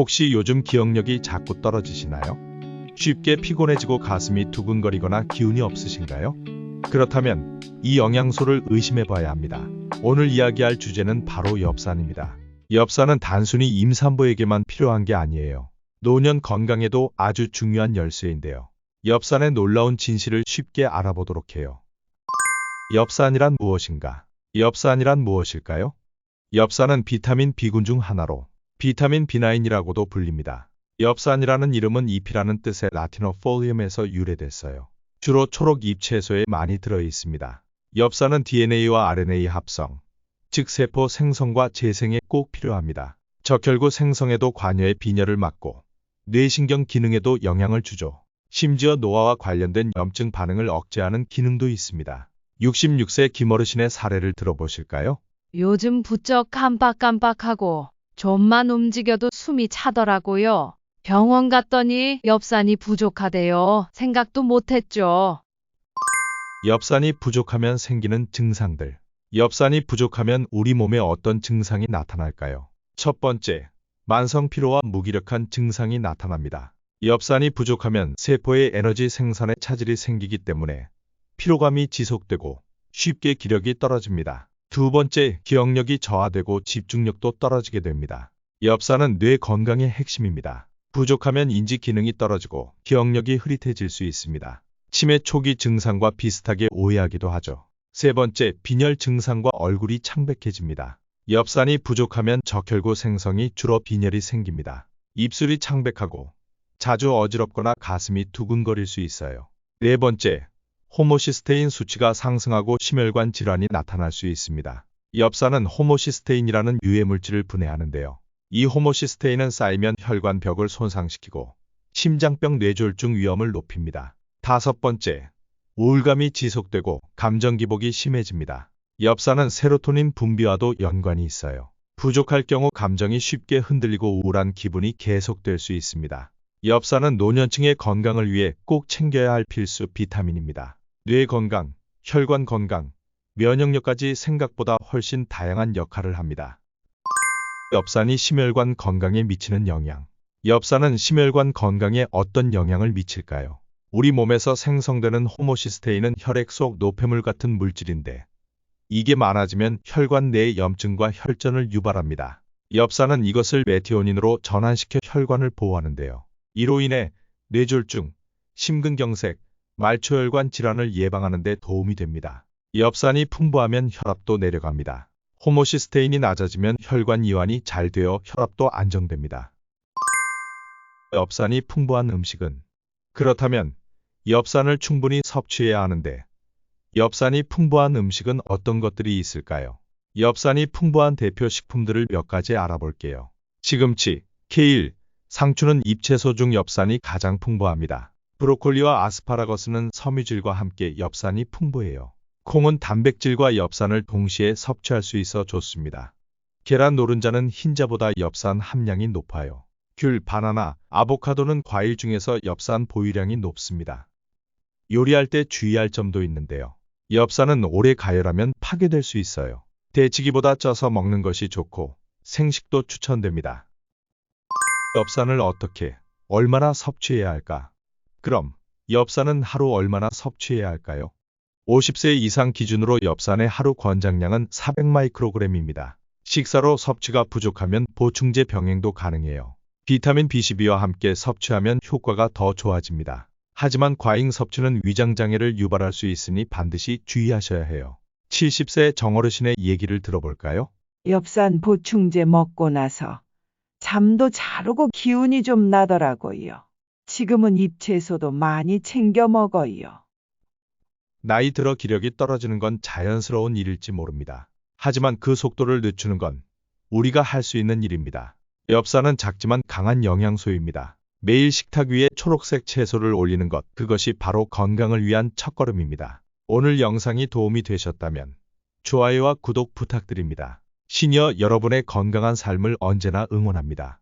혹시 요즘 기억력이 자꾸 떨어지시나요? 쉽게 피곤해지고 가슴이 두근거리거나 기운이 없으신가요? 그렇다면 이 영양소를 의심해 봐야 합니다. 오늘 이야기할 주제는 바로 엽산입니다. 엽산은 단순히 임산부에게만 필요한 게 아니에요. 노년 건강에도 아주 중요한 열쇠인데요. 엽산의 놀라운 진실을 쉽게 알아보도록 해요. 엽산이란 무엇인가? 엽산이란 무엇일까요? 엽산은 비타민 B군 중 하나로 비타민 B9이라고도 불립니다. 엽산이라는 이름은 잎이라는 뜻의 라틴어 폴리움에서 유래됐어요. 주로 초록 잎 채소에 많이 들어 있습니다. 엽산은 DNA와 RNA 합성, 즉 세포 생성과 재생에 꼭 필요합니다. 적혈구 생성에도 관여해 빈혈을 막고 뇌신경 기능에도 영향을 주죠. 심지어 노화와 관련된 염증 반응을 억제하는 기능도 있습니다. 66세 김어르신의 사례를 들어보실까요? 요즘 부쩍 깜빡깜빡하고 좀만 움직여도 숨이 차더라고요. 병원 갔더니 엽산이 부족하대요. 생각도 못했죠. 엽산이 부족하면 생기는 증상들. 엽산이 부족하면 우리 몸에 어떤 증상이 나타날까요? 첫 번째, 만성 피로와 무기력한 증상이 나타납니다. 엽산이 부족하면 세포의 에너지 생산에 차질이 생기기 때문에 피로감이 지속되고 쉽게 기력이 떨어집니다. 두 번째, 기억력이 저하되고 집중력도 떨어지게 됩니다. 엽산은 뇌 건강의 핵심입니다. 부족하면 인지 기능이 떨어지고 기억력이 흐릿해질 수 있습니다. 치매 초기 증상과 비슷하게 오해하기도 하죠. 세 번째, 빈혈 증상과 얼굴이 창백해집니다. 엽산이 부족하면 적혈구 생성이 줄어 빈혈이 생깁니다. 입술이 창백하고 자주 어지럽거나 가슴이 두근거릴 수 있어요. 네 번째, 호모시스테인 수치가 상승하고 심혈관 질환이 나타날 수 있습니다. 엽산은 호모시스테인이라는 유해 물질을 분해하는데요. 이 호모시스테인은 쌓이면 혈관 벽을 손상시키고 심장병 뇌졸중 위험을 높입니다. 다섯 번째, 우울감이 지속되고 감정 기복이 심해집니다. 엽산은 세로토닌 분비와도 연관이 있어요. 부족할 경우 감정이 쉽게 흔들리고 우울한 기분이 계속될 수 있습니다. 엽산은 노년층의 건강을 위해 꼭 챙겨야 할 필수 비타민입니다. 뇌 건강, 혈관 건강, 면역력까지 생각보다 훨씬 다양한 역할을 합니다. 엽산이 심혈관 건강에 미치는 영향. 엽산은 심혈관 건강에 어떤 영향을 미칠까요? 우리 몸에서 생성되는 호모시스테인은 혈액 속 노폐물 같은 물질인데 이게 많아지면 혈관 내의 염증과 혈전을 유발합니다. 엽산은 이것을 메티오닌으로 전환시켜 혈관을 보호하는데요. 이로 인해 뇌졸중, 심근경색, 말초혈관 질환을 예방하는 데 도움이 됩니다. 엽산이 풍부하면 혈압도 내려갑니다. 호모시스테인이 낮아지면 혈관 이완이 잘 되어 혈압도 안정됩니다. 엽산이 풍부한 음식은 그렇다면 엽산을 충분히 섭취해야 하는데 엽산이 풍부한 음식은 어떤 것들이 있을까요? 엽산이 풍부한 대표 식품들을 몇 가지 알아볼게요. 시금치, 케일, 상추는 잎채소 중 엽산이 가장 풍부합니다. 브로콜리와 아스파라거스는 섬유질과 함께 엽산이 풍부해요. 콩은 단백질과 엽산을 동시에 섭취할 수 있어 좋습니다. 계란 노른자는 흰자보다 엽산 함량이 높아요. 귤, 바나나, 아보카도는 과일 중에서 엽산 보유량이 높습니다. 요리할 때 주의할 점도 있는데요. 엽산은 오래 가열하면 파괴될 수 있어요. 데치기보다 쪄서 먹는 것이 좋고 생식도 추천됩니다. 엽산을 어떻게, 얼마나 섭취해야 할까? 그럼 엽산은 하루 얼마나 섭취해야 할까요? 50세 이상 기준으로 엽산의 하루 권장량은 400마이크로그램입니다. 식사로 섭취가 부족하면 보충제 병행도 가능해요. 비타민 B12와 함께 섭취하면 효과가 더 좋아집니다. 하지만 과잉 섭취는 위장장애를 유발할 수 있으니 반드시 주의하셔야 해요. 70세 정어르신의 얘기를 들어볼까요? 엽산 보충제 먹고 나서 잠도 잘 오고 기운이 좀 나더라고요. 지금은 잎채소도 많이 챙겨 먹어요. 나이 들어 기력이 떨어지는 건 자연스러운 일일지 모릅니다. 하지만 그 속도를 늦추는 건 우리가 할 수 있는 일입니다. 엽산은 작지만 강한 영양소입니다. 매일 식탁 위에 초록색 채소를 올리는 것, 그것이 바로 건강을 위한 첫걸음입니다. 오늘 영상이 도움이 되셨다면 좋아요와 구독 부탁드립니다. 시니어 여러분의 건강한 삶을 언제나 응원합니다.